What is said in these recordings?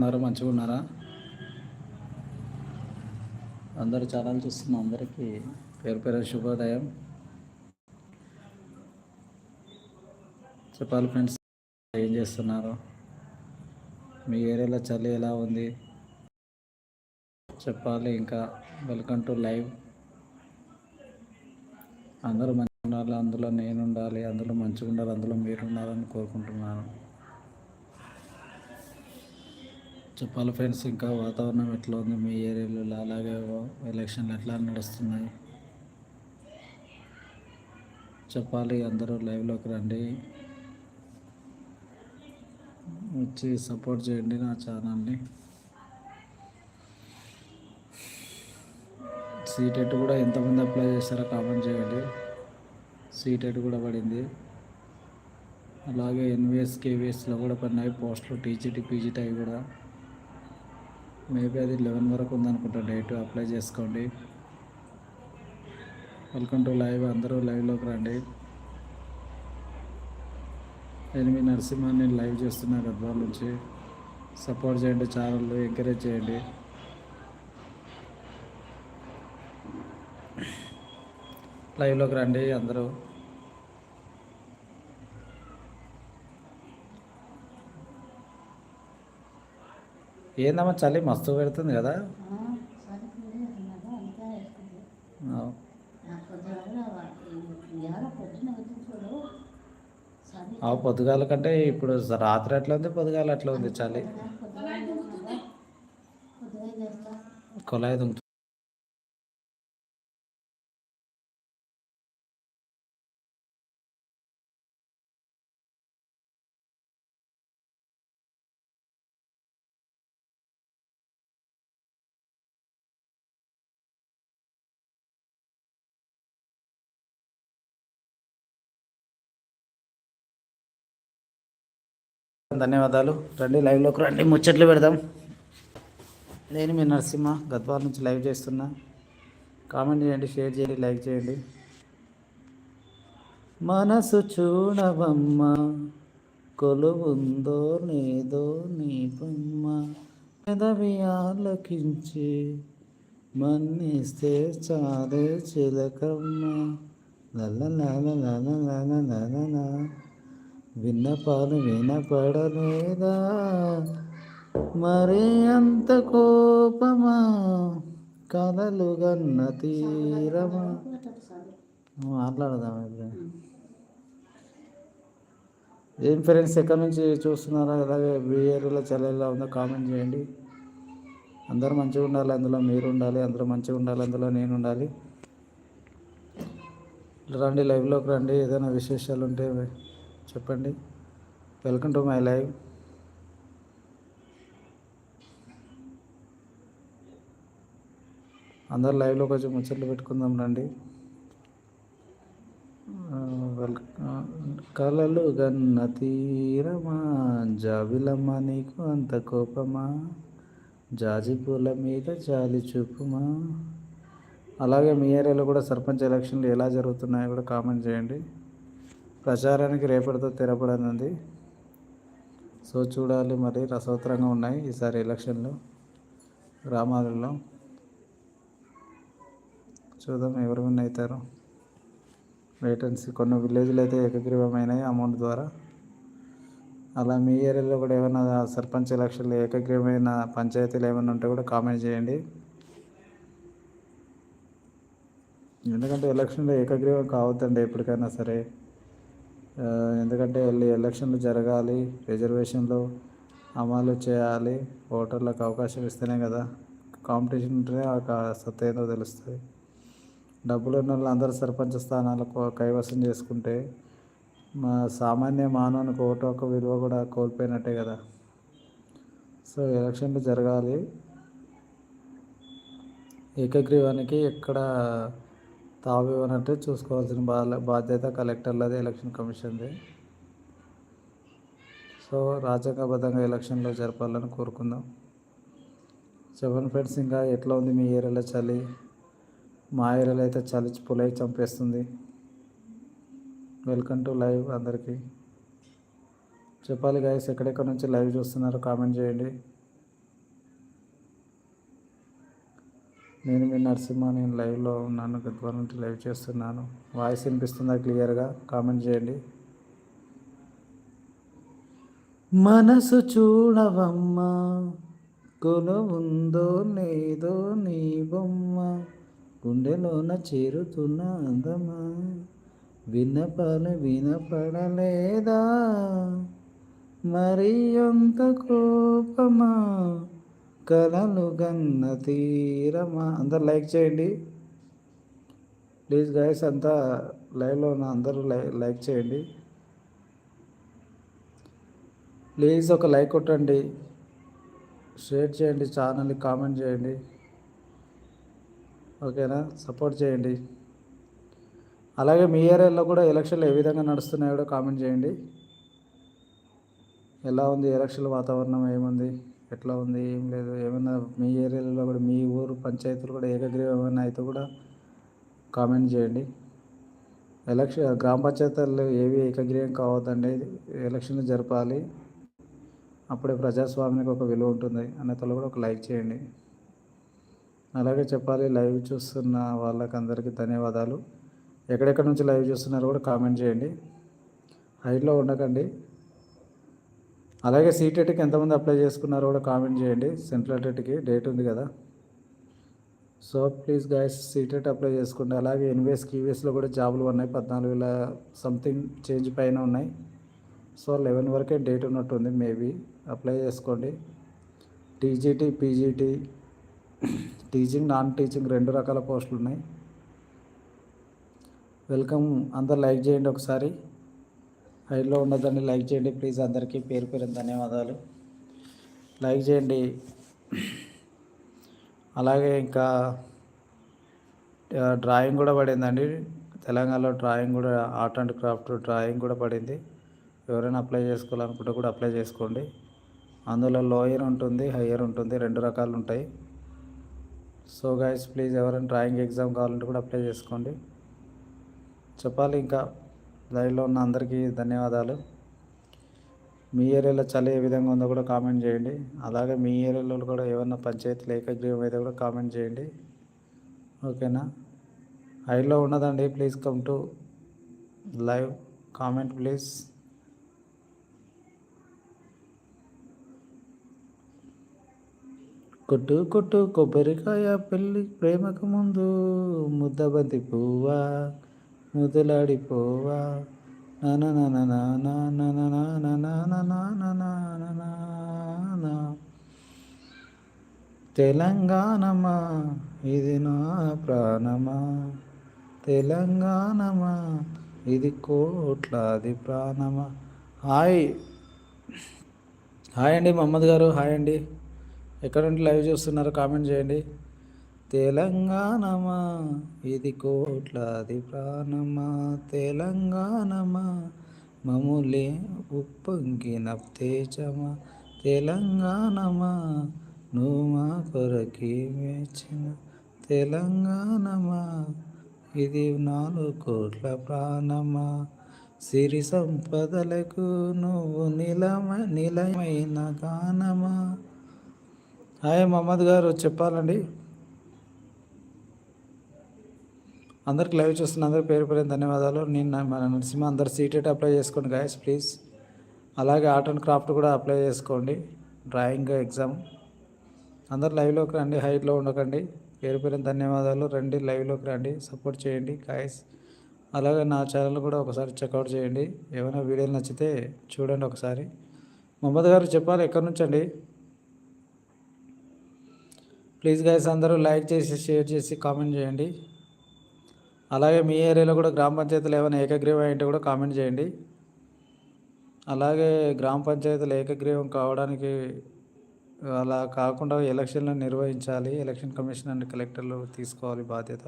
ఉన్నారు మంచిగా ఉన్నారా? అందరు ఛానల్ చూస్తున్న అందరికీ పేరు పేరు శుభోదయం. చెప్పాలి ఫ్రెండ్స్ ఏం చేస్తున్నారు? మీ ఏరియాలో చలి ఎలా ఉంది? చెప్పాలి ఇంకా. Welcome to live. అందరూ మంచిగా ఉండాలి అందులో నేను ఉండాలి అందులో మంచిగా ఉండాలి అందులో మీరు ఉండాలని కోరుకుంటున్నాను. చెప్పాలి ఫ్రెండ్స్ ఇంకా వాతావరణం ఎట్లా ఉంది మీ ఏరియాలో? అలాగే ఎలక్షన్లు ఎట్లా నడుస్తున్నాయి? చెప్పాలి అందరూ లైవ్లోకి రండి. వచ్చి సపోర్ట్ చేయండి నా ఛానల్ని. సీటెట్ కూడా ఎంతమంది అప్లై చేస్తారో కామెంట్ చేయండి. సీటెట్ కూడా పడింది. అలాగే ఎన్విఎస్ కేవీఎస్లో కూడా పడినాయి పోస్టులు టీజీటీ పీజీటీ అవి కూడా మేబీ అది లెవెన్ వరకు ఉందనుకుంటా. డేట్ అప్లై చేసుకోండి. Welcome to live. అందరూ లైవ్లోకి రండి. నేను మీ నరసింహ నేను లైవ్ చేస్తున్నా గద్వాల నుంచి. సపోర్ట్ చేయండి ఛానల్ ఎంకరేజ్ చేయండి. లైవ్లోకి రండి అందరూ. ఏందమ్మా చలి? మస్తు పెడుతుంది కదా. ఆ పొద్దుగాల కంటే ఇప్పుడు రాత్రి ఎట్లా ఉంది పొద్దుగాల అట్లా ఉంది చలి. కొలాయి దుంకు ధన్యవాదాలు రండి లైవ్లోకి రండి ముచ్చట్లు పెడదాం నేను మీ నరసింహ గద్వాల నుంచి లైవ్ చేస్తున్నా కామెంట్ చేయండి షేర్ చేయండి లైక్ చేయండి మనసు చూడవమ్మ కొలువుందో లేదో నీ బొమ్మ పెదవి ఆలకించి మన్నిస్తే చాలే చిలకమ్మ లల లల లల లల లల విన్నపాలు వినపడలేదా? మరి అంత కోపమా? కలలు గన్న తీరమా? మాట్లాడదాం ఇప్పుడు. ఏం ఫ్రెండ్స్ ఎక్కడి నుంచి చూస్తున్నారా? అలాగే బిహేవియర్లో చల్లెలా ఉందో కామెంట్ చేయండి. అందరూ మంచిగా ఉండాలి అందులో మీరు ఉండాలి అందరూ మంచిగా ఉండాలి అందులో నేను ఉండాలి. రండి లైవ్లోకి రండి ఏదైనా విశేషాలు ఉంటే చెప్పండి. వెల్కమ్ టు మై లైవ్ అందరు లైవ్లో కొంచెం ముచ్చట్లు పెట్టుకుందాం రండి. కలలు గన్న తీరమా జాబిలమ్మ నీకు అంత కోపమా జాజి పూల మీద జాలి చూపుమా? అలాగే మీ ఏరియాలో కూడా సర్పంచ్ ఎలక్షన్లు ఎలా జరుగుతున్నాయో కూడా కామెంట్ చేయండి. ప్రచారానికి రేపటితో తెరపడనుంది. సో చూడాలి మరి. రసవత్తరంగా ఉన్నాయి ఈసారి ఎలక్షన్లు. గ్రామాలలో చూద్దాం ఎవరు విన్ అవుతారు. వేటెన్సీ కొన్ని విలేజ్లు అయితే ఏకగ్రీవమైనాయి అమౌంట్ ద్వారా. అలా మీ ఏరియాలో కూడా ఏమైనా సర్పంచ్ ఎలక్షన్లు ఏకగ్రీవమైన పంచాయతీలు ఏమైనా ఉంటే కూడా కామెంట్ చేయండి. ఎందుకంటే ఎలక్షన్లో ఏకగ్రీవం కావద్దండి ఎప్పటికైనా సరే. ఎందుకంటే వెళ్ళి ఎలక్షన్లు జరగాలి రిజర్వేషన్లు అమలు చేయాలి ఓటర్లకు అవకాశం ఇస్తేనే కదా. కాంపిటీషన్ ఉంటేనే ఒక సత్త ఏదో తెలుస్తుంది. డబ్బులు ఉన్న వాళ్ళు అందరు సర్పంచ్ స్థానాలకు కైవసం చేసుకుంటే మా సామాన్య మానవునికి ఓటు ఒక విలువ కూడా కోల్పోయినట్టే కదా. సో ఎలక్షన్లు జరగాలి. ఏకగ్రీవానికి ఎక్కడ తావు చూసుకోవాల్సిన బా బాధ్యత కలెక్టర్లది ఎలక్షన్ కమిషన్ది. సో రాజ్యాంగబద్ధంగా ఎలక్షన్లో జరపాలని కోరుకుందాం. సెవెన్ ఫ్రెండ్స్ ఇంకా ఎట్లా ఉంది మీ ఏరియాలో చలి? మా ఏరియాలో అయితే చలి పులై చంపేస్తుంది. వెల్కమ్ టు లైవ్ అందరికీ. చెప్పాలి గాయస్ ఎక్కడెక్కడ నుంచి లైవ్ చూస్తున్నారో కామెంట్ చేయండి. నేను మీ నరసింహ నేను లైవ్లో ఉన్నాను గద్వాల నుండి లైవ్ చేస్తున్నాను. వాయిస్ వినిపిస్తుందా క్లియర్గా? కామెంట్ చేయండి. మనసు చూడవమ్మా కొను ఉందో లేదో నీ బొమ్మ గుండెలోన చేరుతున్న అందమా వినపాలు వినపడలేదా? మరి అంత కోపమా? కలను గన్న తీరమా? అందరు లైక్ చేయండి. ప్లీజ్ గాయస్ అంతా లైవ్లో ఉన్న అందరూ లై లైక్ చేయండి. ప్లీజ్ ఒక లైక్ కొట్టండి. షేర్ చేయండి ఛానల్ని కామెంట్ చేయండి. ఓకేనా? సపోర్ట్ చేయండి. అలాగే మీ ఏరియాలో కూడా ఎలక్షన్లు ఏ విధంగా నడుస్తున్నాయో కూడా కామెంట్ చేయండి. ఎలా ఉంది ఎలక్షన్ వాతావరణం? ఏముంది? ఎట్లా ఉంది ఏం లేదు. ఏమైనా మీ ఏరియాలో కూడా మీ ఊరు పంచాయతీలు కూడా ఏకగ్రీవం ఏమైనా అయితే కూడా కామెంట్ చేయండి. ఎలక్షన్ గ్రామ పంచాయతీలు ఏవి ఏకగ్రీవం కావద్దండి ఎలక్షన్లు జరపాలి. అప్పుడే ప్రజాస్వామ్యానికి ఒక విలువ ఉంటుంది. అనే తల కూడా ఒక లైక్ చేయండి. అలాగే చెప్పాలి లైవ్ చూస్తున్న వాళ్ళకందరికీ ధన్యవాదాలు. ఎక్కడెక్కడ నుంచి లైవ్ చూస్తున్నారో కూడా కామెంట్ చేయండి. హైట్లో ఉండకండి. అలాగే సీటెట్కి ఎంతమంది అప్లై చేసుకున్నారో కూడా కామెంట్ చేయండి. సెంట్రల్ టెట్కి డేట్ ఉంది కదా. So please guys CTET apply చేసుకోండి అలాగే ఎన్విఎస్ కీవీఎస్లో కూడా జాబులు ఉన్నాయి. పద్నాలుగు వేల సంథింగ్ చేంజ్ పైన ఉన్నాయి. సో లెవెన్ వరకే డేట్ ఉన్నట్టుంది. మేబీ అప్లై చేసుకోండి. TGT PGT teaching non teaching రెండు రకాల పోస్టులు ఉన్నాయి. వెల్కమ్ అందరు లైక్ చేయండి ఒకసారి. హైలో ఉండదని లైక్ చేయండి. ప్లీజ్ అందరికీ పేరు పేరు ధన్యవాదాలు. లైక్ చేయండి. అలాగే ఇంకా డ్రాయింగ్ కూడా పడిందండి. తెలంగాణలో డ్రాయింగ్ కూడా ఆర్ట్ అండ్ క్రాఫ్ట్ డ్రాయింగ్ కూడా పడింది. ఎవరైనా అప్లై చేసుకోవాలనుకుంటే కూడా అప్లై చేసుకోండి. అందులో లోయర్ ఉంటుంది హయ్యర్ ఉంటుంది రెండు రకాలు ఉంటాయి. సో గైస్ ప్లీజ్ ఎవరైనా డ్రాయింగ్ ఎగ్జామ్ కావాలంటే కూడా అప్లై చేసుకోండి. చెప్పాలి ఇంకా. లైవ్లో ఉన్న అందరికీ ధన్యవాదాలు. మీ ఏరియాలో చలి ఏ విధంగా ఉందో కూడా కామెంట్ చేయండి. అలాగే మీ ఏరియాలో కూడా ఏమన్నా పంచాయతీలు ఏకగ్రీవం అయితే కూడా కామెంట్ చేయండి. ఓకేనా? హైలో ఉన్నదండి please come to live comment please. కొట్టు కొట్టు కొబ్బరికాయ పెళ్ళి ప్రేమకు ముందు ముద్దబంతి పువ్వా ముదలాడిపోవా తెలంగాణమా ఇది నా ప్రాణమా తెలంగాణమా ఇది కోట్లాది ప్రాణమా హాయ్ హాయ్ అండి మహమ్మద్ గారు హాయ్ అండి ఎక్కడ నుండి లైవ్ చూస్తున్నారో కామెంట్ చేయండి తెలంగాణమా? ఇది కోట్లాది ప్రాణమా? తెలంగాణమా? మములే ఉప్పొంగిన తేజమా? తెలంగాణమా? నువ్వు మా కొరకి మెచ్చిన తెలంగాణమా? ఇది నాలుగు కోట్ల ప్రాణమా? సిరి సంపదలకు నువ్వు నిలమ నిలమైన గానమా? హాయ్ మహమ్మద్ గారు చెప్పాలండి. అందరికి లైవ్ చూస్తున్న అందరి పేరు పేరు ధన్యవాదాలు. నేను మన నరసింహ అందరు సీటెట్ అప్లై చేసుకోండి గాయస్ ప్లీజ్ అలాగే ఆర్ట్ అండ్ క్రాఫ్ట్ కూడా అప్లై చేసుకోండి. డ్రాయింగ్ ఎగ్జామ్ అందరు లైవ్లోకి రండి హైట్లో ఉండకండి. పేరు పేరు ధన్యవాదాలు. రండి లైవ్లోకి రండి సపోర్ట్ చేయండి గాయస్ అలాగే నా ఛానల్ కూడా ఒకసారి చెక్అవుట్ చేయండి. ఏమైనా వీడియోలు నచ్చితే చూడండి ఒకసారి. మహమ్మద్ గారు చెప్పాలి ఎక్కడి నుంచి అండి? ప్లీజ్ గాయస్ అందరూ లైక్ చేసి షేర్ చేసి కామెంట్ చేయండి. అలాగే మీ ఏరియాలో కూడా గ్రామ పంచాయతీలు ఏమైనా ఏకగ్రీవం అయింటే కూడా కామెంట్ చేయండి. అలాగే గ్రామ పంచాయతీలు ఏకగ్రీవం కావడానికి అలా కాకుండా ఎలక్షన్లు నిర్వహించాలి ఎలక్షన్ కమిషన్ అండ్ కలెక్టర్లు తీసుకోవాలి బాధ్యత.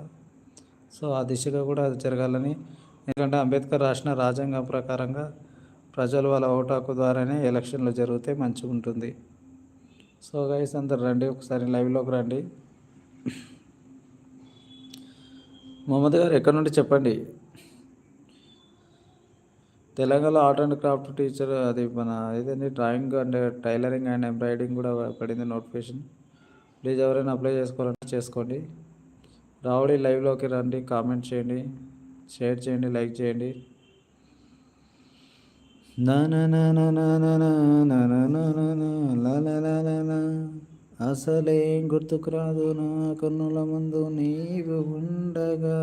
సో ఆ దిశగా కూడా అది జరగాలని ఎందుకంటే అంబేద్కర్ రాసిన రాజ్యాంగం ప్రకారంగా ప్రజలు వాళ్ళ ఓటు హక్కు ద్వారానే ఎలక్షన్లు జరిగితే మంచిగా ఉంటుంది సో గైస్ అందరు రండి ఒకసారి లైవ్లోకి రండి. మహమ్మద్ గారు ఎక్కడి నుండి చెప్పండి Telangana art and craft teacher అది మన ఏదండి drawing and tailoring and embroidering కూడా పడింది నోటిఫికేషన్ ప్లీజ్ ఎవరైనా అప్లై చేసుకోవాలంటే చేసుకోండి రావుడి లైవ్లోకి రండి కామెంట్ చేయండి షేర్ చేయండి లైక్ చేయండి నా నా నా నా నా నా నా నా నా నా నా నా లా లా లా అసలేం గుర్తుకురాదు నా కన్నుల ముందు నీవు ఉండగా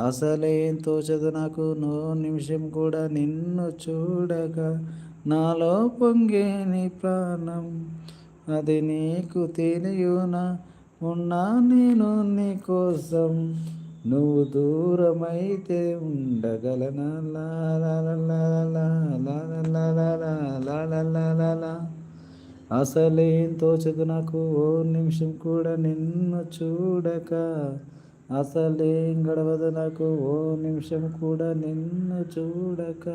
అసలేం తోచదు నాకు నో నిమిషం కూడా నిన్ను చూడగా నాలో పొంగే నీ ప్రాణం అది నీకు తెలియనా ఉన్నా నేను నీ కోసం నువ్వు దూరమైతే ఉండగలనా లా లా లా లా లా లా లా లా లా లా లా లా లా లా. అసలేం తోచదు నాకు ఓ నిమిషం కూడా నిన్ను చూడక. అసలేం గడవదు నాకు ఓ నిమిషం కూడా నిన్ను చూడక.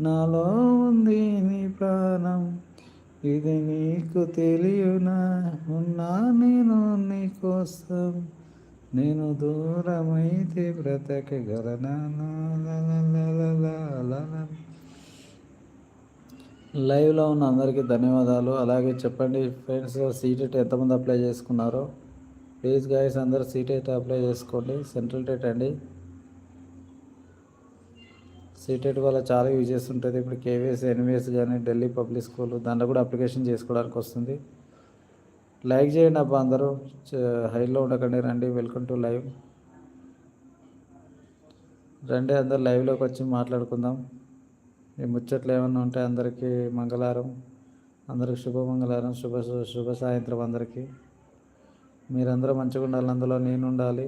నాలో ఉంది నీ ప్రాణం ఇది నీకు తెలియనా ఉన్నా నేను నీకోసం నేను దూరమైతే బ్రతకగలనా? లైవ్లో ఉన్న అందరికీ ధన్యవాదాలు. అలాగే చెప్పండి ఫ్రెండ్స్ సీటెట్ ఎంతమంది అప్లై చేసుకున్నారో. ప్లీజ్ గాయస్ అందరు సీటెట్ అప్లై చేసుకోండి. సెంట్రల్ టెట్ అండి. సీటెట్ వల్ల చాలా యూజెస్ ఉంటుంది ఇప్పుడు కేవీఎస్ ఎన్వీఎస్ కానీ ఢిల్లీ పబ్లిక్ స్కూల్ దాంట్లో కూడా అప్లికేషన్ చేసుకోవడానికి వస్తుంది. లైక్ చేయండి అబ్బా అందరూ. హైలో ఉండకండి రండి వెల్కమ్ టు లైవ్. రండి అందరు లైవ్లోకి వచ్చి మాట్లాడుకుందాం. ఈ ముచ్చట్లు ఏమన్నా ఉంటే అందరికీ మంగళవారం అందరికి శుభ మంగళవారం శుభ శుభ సాయంత్రం అందరికీ. మీరందరూ మంచిగా ఉండాలి అందులో నేను ఉండాలి.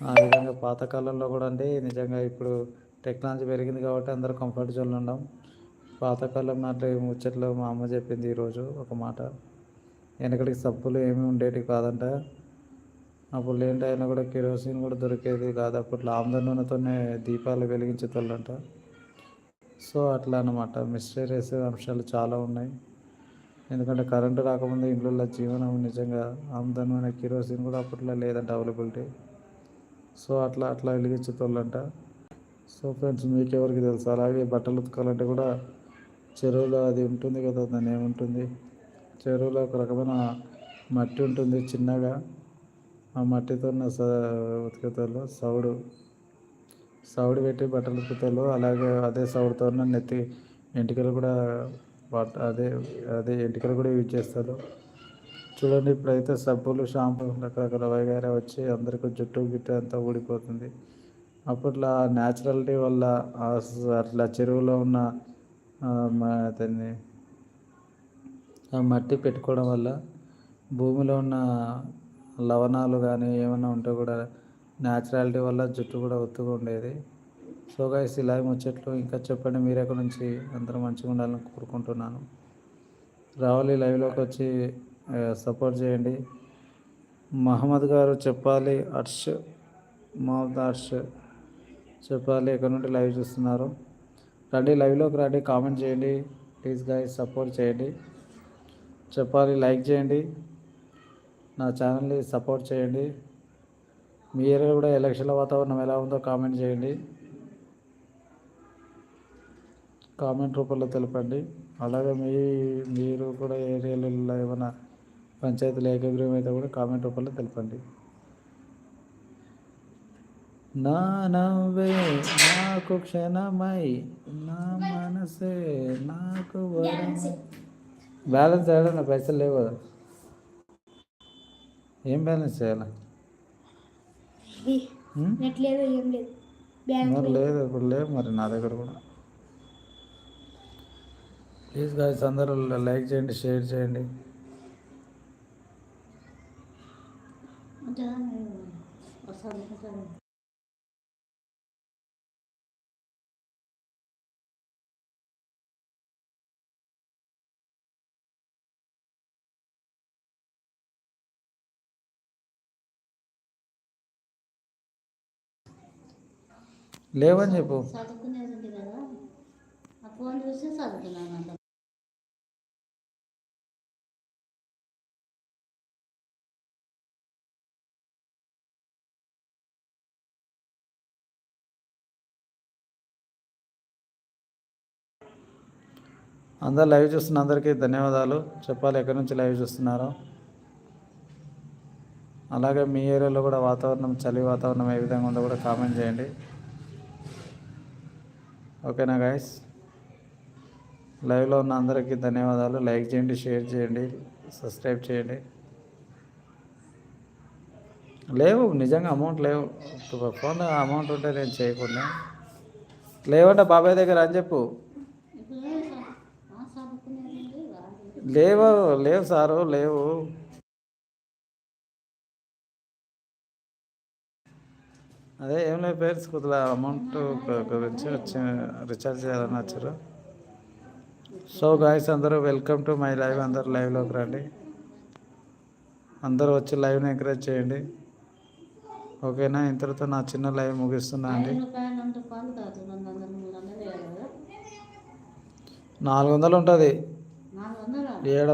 ఆ విధంగా పాతకాలంలో కూడా అంటే నిజంగా ఇప్పుడు టెక్నాలజీ పెరిగింది కాబట్టి అందరూ కంఫర్ట్ జోన్లో ఉండం. పాతకాలం నాటి ముచ్చట్లు మా అమ్మ చెప్పింది ఈరోజు ఒక మాట. వెనకటికి సబ్బులు ఏమీ ఉండేటివి కాదంట. అప్పుడు లేంటైనా కూడా కిరోసిన్ కూడా దొరికేది కాదు. అప్పట్లో ఆమ్ల నూనెతోనే దీపాలు వెలిగించేతోళ్ళంట సో అట్లా అన్నమాట. మిస్టరీస్ అంశాలు చాలా ఉన్నాయి. ఎందుకంటే కరెంటు రాకముందు ఇంట్లో జీవనం నిజంగా ఆమ్ద కిరోసిన్ కూడా అప్పట్లో లేదంట అవైలబిలిటీ. సో అట్లా అట్లా వెలిగించేతోళ్ళంట సో ఫ్రెండ్స్ మీకు ఎవరికి తెలుసు? అలాగే బట్టలు ఉతకాలంటే కూడా చెరువులో అది ఉంటుంది కదా దాని ఏముంటుంది చెరువులో ఒక రకమైన మట్టి ఉంటుంది చిన్నగా. ఆ మట్టితో ఉన్న ఉతికేతాళ్ళు సౌడు. సౌడు పెట్టి బట్టలు ఉతుకుతారు. అలాగే అదే సౌడుతో నెత్తి ఎంటికలు కూడా బట్ అదే అదే ఎంటికలు కూడా యూజ్ చేస్తారు. చూడండి ఇప్పుడైతే సబ్బులు షాంపూ రకరకాల వగైరా వచ్చి అందరికీ జుట్టు గిట్టు అంతా ఊడిపోతుంది. అప్పట్లో ఆ న్యాచురాలిటీ వల్ల అట్లా చెరువులో ఉన్న అతన్ని దాన్ని ఆ మట్టి పెట్టుకోవడం వల్ల భూమిలో ఉన్న లవణాలు కానీ ఏమైనా ఉంటే కూడా న్యాచురాలిటీ వల్ల జుట్టు కూడా ఒత్తుగా ఉండేది. సో గైస్ ఇలా ముచ్చట్లు ఇంకా చెప్పండి మీరు ఎక్కడి నుంచి అందరూ మంచిగా ఉండాలని కోరుకుంటున్నాను. రావాలి లైవ్లోకి వచ్చి సపోర్ట్ చేయండి. మహమ్మద్ గారు చెప్పాలి అర్ష్ మహమ్మద్ అర్ష్ చెప్పాలి ఎక్కడి నుండి లైవ్ చూస్తున్నారు. రండి లైవ్లోకి రండి కామెంట్ చేయండి. ప్లీజ్ గైస్ సపోర్ట్ చేయండి. చెప్పాలి లైక్ చేయండి. నా ఛానల్ని సపోర్ట్ చేయండి. మీ ఏరియాలో కూడా ఎలక్షన్ల వాతావరణం ఎలా ఉందో కామెంట్ చేయండి. కామెంట్ రూపంలో తెలపండి. అలాగే మీ మీరు కూడా ఏరియాలలో ఏమైనా పంచాయతీలు ఏకగ్రీవం అయితే కూడా కామెంట్ రూపంలో తెలపండి. నా నవ్వే నాకు క్షణమై నా మనసే నాకు బ్యాలెన్స్ బ్యాలెన్స్ నా పైసలు లేవు కదా. ఏం బ్యాలెన్స్ చేయాలి? నెట్ లేదు ఏం లేదు. మరి లేదు. ఇప్పుడు లేవు మరి నా దగ్గర కూడా. ప్లీజ్ గాయస్ అందరూ లైక్ చేయండి షేర్ చేయండి. చదువుకున్నాను అంత అందరు లైవ్ చూస్తున్న అందరికీ ధన్యవాదాలు. చెప్పాలి ఎక్కడి నుంచి లైవ్ చూస్తున్నారో. అలాగే మీ ఏరియాలో కూడా వాతావరణం చలి వాతావరణం ఏ విధంగా ఉందో కూడా కామెంట్ చేయండి. ఓకేనా గాయస్ లైవ్లో ఉన్న అందరికీ ధన్యవాదాలు. లైక్ చేయండి షేర్ చేయండి సబ్స్క్రైబ్ చేయండి. లేవు నిజంగా అమౌంట్ లేవు. ఫోన్ అమౌంట్ ఉంటే నేను చేయకుండా. లేవంటే బాబాయ్ దగ్గర అని చెప్పు. లేవు లేవు సారు లేవు. అదే ఏం లేదు పేరు కొద్దిగా అమౌంట్ గురించి వచ్చి రీఛార్జ్ చేయాలని వచ్చారు. సో గాయస్ అందరూ వెల్కమ్ టు మై లైవ్ అందరూ లైవ్లోకి రండి. అందరూ వచ్చి లైవ్ని ఎంకరేజ్ చేయండి. ఓకేనా? ఇంతటితో నా చిన్న లైవ్ ముగిస్తున్నా అండి. నాలుగు వందలు ఉంటుంది. ఏడు